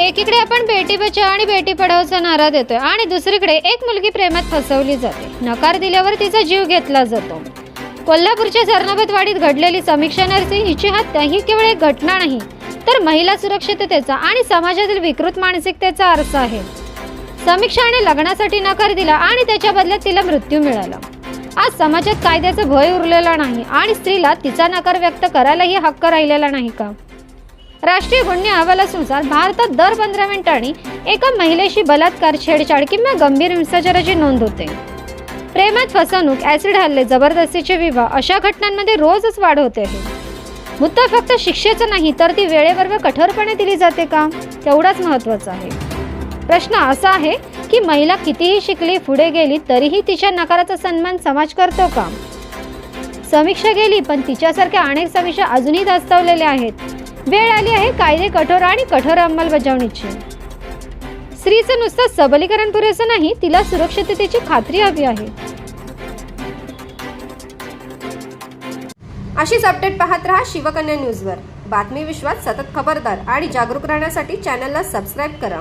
एकीकडे आपण बेटी बचाव आणि बेटी पढावचा नारा देतोय आणि दुसरीकडे एक मुलगी प्रेमात फसवली जाते. नकार दिल्यावर तिचा जीव घेतला जातो. कोल्हापूरच्या झरणाबतवाडीत घडलेली समीक्षा नरसिंह हिची हत्या ही केवळ एक घटना नाही तर महिला सुरक्षिततेचा आणि समाजातील विकृत मानसिकतेचा आरसा आहे. समीक्षाने लग्नासाठी नकार दिला आणि त्याच्या बदल्यात तिला मृत्यू मिळाला. आज समाजात कायद्याचं भय उरलेला नाही आणि स्त्रीला तिचा नकार व्यक्त करायलाही हक्क राहिलेला नाही का? राष्ट्रीय गुन्हे अहवालानुसार भारतात दर पंधरा मिनिटांनी एका महिलेशी बलात्कार छेडछाड किंवा गंभीर हिंसाचाराची नोंद होते. प्रेमात फसवणूक ऍसिड हल्ले जबरदस्तीचे विवाह अशा घटनांमध्ये रोजच वाढ होते. आहे मुद्दा फक्त शिक्षेचा नाही तर ती वेळेवर व कठोरपणे दिली जाते का? तेवढाच महत्त्वाचा आहे. प्रश्न असा आहे की महिला कितीही शिकली पुढे गेली तरीही तिच्या नकाराचा सन्मान समाज करतो का? समीक्षा गेली पण तिच्यासारख्या अनेक समीक्षा अजूनही दास्तवलेल्या आहेत. वेळ आली आहे कायदे कठोर आणि कठोर अंमलबजावणीची. स्त्रीचं नुसतं सबलीकरण पुरेसं नाही तिला सुरक्षिततेची खात्री हवी आहे. अशीच अपडेट पाहत रहा शिवकन्या न्यूजवर. बातमी विश्वात सतत खबरदार आणि जागरूक राहण्यासाठी चॅनलला सबस्क्राईब करा.